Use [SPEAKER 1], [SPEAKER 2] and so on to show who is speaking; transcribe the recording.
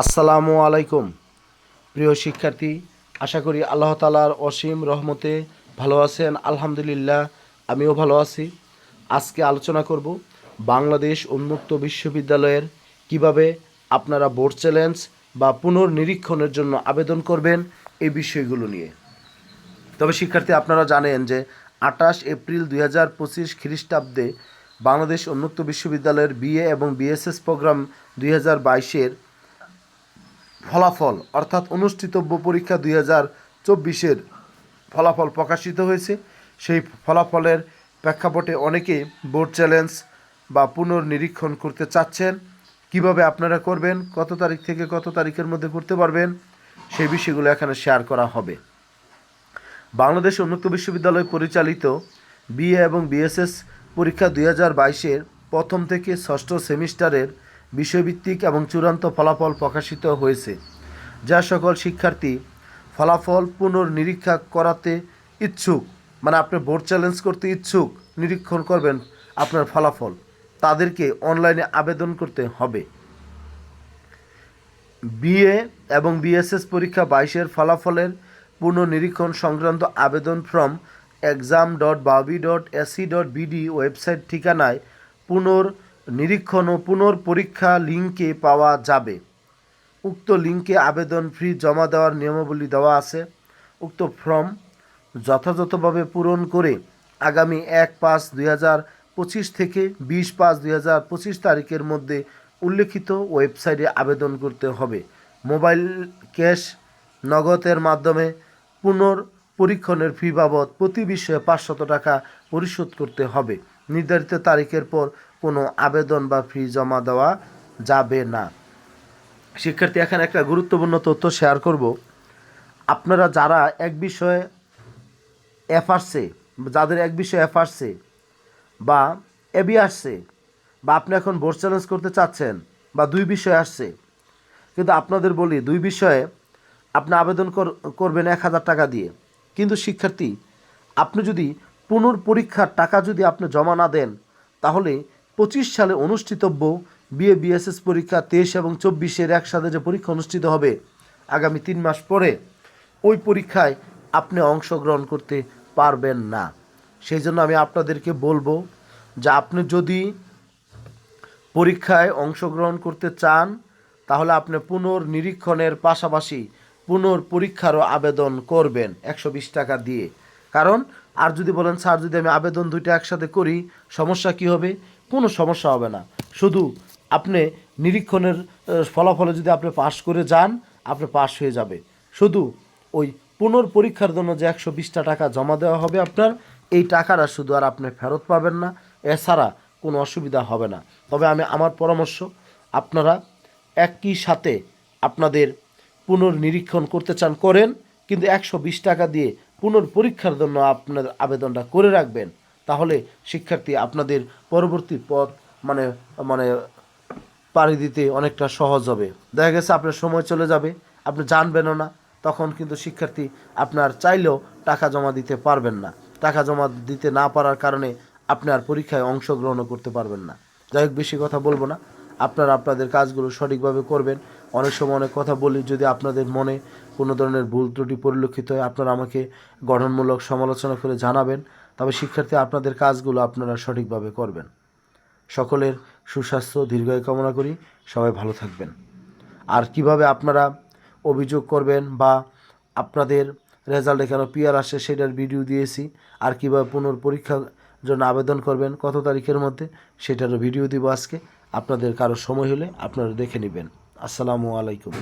[SPEAKER 1] আসসালামু আলাইকুম। প্রিয় শিক্ষার্থী, আশা করি আল্লাহ তালার অসীম রহমতে ভালো আছেন। আলহামদুলিল্লাহ, আমিও ভালো আছি। আজকে আলোচনা করব বাংলাদেশ উন্মুক্ত বিশ্ববিদ্যালয়ের কীভাবে আপনারা বোর্ড চ্যালেঞ্জ বা পুনর্নিরীক্ষণের জন্য আবেদন করবেন এই বিষয়গুলো নিয়ে। তবে শিক্ষার্থী, আপনারা জানেন যে আঠাশ এপ্রিল দুই হাজার পঁচিশ খ্রিস্টাব্দে বাংলাদেশ উন্মুক্ত বিশ্ববিদ্যালয়ের বিএ এবং বিএসএস প্রোগ্রাম দুই হাজার বাইশের ফলাফল, অর্থাৎ অনুষ্ঠিতব্য পরীক্ষা দুই হাজার চব্বিশের ফলাফল প্রকাশিত হয়েছে। সেই ফলাফলের প্রেক্ষাপটে অনেকে বোর্ড চ্যালেঞ্জ বা পুনর্নিরীক্ষণ করতে চাচ্ছেন। কীভাবে আপনারা করবেন, কত তারিখ থেকে কত তারিখের মধ্যে করতে পারবেন, সেই বিষয়গুলো এখানে শেয়ার করা হবে। বাংলাদেশ উন্মুক্ত বিশ্ববিদ্যালয় পরিচালিত বিএ এবং বিএসএস পরীক্ষা দুই হাজার বাইশের প্রথম থেকে ষষ্ঠ সেমিস্টারের বিষয়ভিত্তিক এবং চূড়ান্ত ফলাফল প্রকাশিত হয়েছে, যা সকল শিক্ষার্থী ফলাফল পুনর্নিরীক্ষা করাতে ইচ্ছুক মানে আপনি বোর্ড চ্যালেঞ্জ করতে ইচ্ছুক, নিরীক্ষণ করবেন আপনার ফলাফল। তাদেরকে অনলাইনে আবেদন করতে হবে। বিএ এবং বিএসএস পরীক্ষা বাইশের ফলাফলের পুনর্নিরীক্ষণ সংক্রান্ত আবেদন ফর্ম এক্সাম ডট বাবি dot AC dot BD website ঠিকানায় পুনর্নিরীক্ষণ ও পুনর্পরীক্ষা লিঙ্কে পাওয়া যাবে। উক্ত লিঙ্কে আবেদন ফি জমা দেওয়ার নিয়মাবলী দেওয়া আছে। উক্ত ফর্ম যথাযথভাবে পূরণ করে আগামী এক পাঁচ দুই পঁচিশ থেকে বিশ পাঁচ দুই পঁচিশ তারিখের মধ্যে উল্লেখিত ওয়েবসাইটে আবেদন করতে হবে। মোবাইল ক্যাশ নগদের মাধ্যমে পুনর পরীক্ষণের ফি বাবদ প্রতি বিষয়ে পাঁচশত টাকা পরিশোধ করতে হবে। নির্ধারিত তারিখের পর কোনো আবেদন বা ফি জমা দেওয়া যাবে না। শিক্ষার্থী, এখানে একটা গুরুত্বপূর্ণ তথ্য শেয়ার করব। আপনারা যারা এক বিষয়ে এফ আসছে যাদের এক বিষয়ে এফ আসছে বা এবি আসছে বা আপনি এখন বোর্ড চ্যালেঞ্জ করতে চাচ্ছেন বা দুই বিষয় আসছে, কিন্তু আপনাদের বলি দুই বিষয়ে আপনি আবেদন কর- করবেন এক হাজার টাকা দিয়ে। কিন্তু শিক্ষার্থী, আপনি যদি পুনর্পরীক্ষার টাকা যদি আপনি জমা না দেন, তাহলে পঁচিশ সালে অনুষ্ঠিতব্য বিএ বিএসএস পরীক্ষা তেইশ এবং চব্বিশের একসাথে যে পরীক্ষা অনুষ্ঠিত হবে আগামী তিন মাস পরে, ওই পরীক্ষায় আপনি অংশগ্রহণ করতে পারবেন না। সেই জন্য আমি আপনাদেরকে বলব যে আপনি যদি পরীক্ষায় অংশগ্রহণ করতে চান, তাহলে আপনি পুনর্নিরীক্ষণের পাশাপাশি পুনর্পরীক্ষারও আবেদন করবেন একশো বিশ টাকা দিয়ে। কারণ, আর যদি বলেন, স্যার, যদি আমি আবেদন দুইটা একসাথে করি, সমস্যা কি হবে? কোনো সমস্যা হবে না। শুধু আপনি নিরীক্ষণের ফলাফলে যদি আপনি পাশ করে যান, আপনি পাশ হয়ে যাবে। শুধু ওই পুনর্পরীক্ষার জন্য যে একশো বিশটা টাকা জমা দেওয়া হবে আপনার, এই টাকাটা শুধু আর আপনি ফেরত পাবেন না। এছাড়া কোনো অসুবিধা হবে না। তবে আমি আমার পরামর্শ, আপনারা একই সাথে আপনাদের পুনর্নিরীক্ষণ করতে চান, করেন। কিন্তু একশো বিশ টাকা দিয়ে পুনর্পরীক্ষার জন্য আপনার আবেদনটা করে রাখবেন। তাহলে শিক্ষার্থী আপনাদের পরবর্তী পথ মানে মানে পাড়ি দিতে অনেকটা সহজ হবে। দেখা গেছে আপনার সময় চলে যাবে, আপনি জানবেনও না, তখন কিন্তু শিক্ষার্থী আপনার চাইলেও টাকা জমা দিতে পারবেন না। টাকা জমা দিতে না পারার কারণে আপনি আর পরীক্ষায় অংশগ্রহণও করতে পারবেন না। যাই হোক, বেশি কথা বলব না। আপনারা আপনাদের কাজগুলো সঠিকভাবে করবেন। অনেক সময় অনেক কথা বলি, যদি আপনাদের মনে কোনো ধরনের ভুল ত্রুটি পরিলক্ষিত হয়, আপনারা আমাকে গঠনমূলক সমালোচনা করে জানাবেন। তবে শিক্ষার্থী, আপনাদের কাজগুলো আপনারা সঠিকভাবে করবেন। সকলের সুস্বাস্থ্য, দীর্ঘায়ু কামনা করি। সবাই ভালো থাকবেন। আর কীভাবে আপনারা অভিযোগ করবেন বা আপনাদের রেজাল্টে কেন পিয়ার আসে সেটার ভিডিও দিয়েছি, আর কীভাবে পুনর্পরীক্ষার জন্য আবেদন করবেন, কত তারিখের মধ্যে, সেটারও ভিডিও দিব আজকে। আপনাদের কারও সময় হলে আপনারা দেখে নেবেন। আসসালামু আলাইকুম।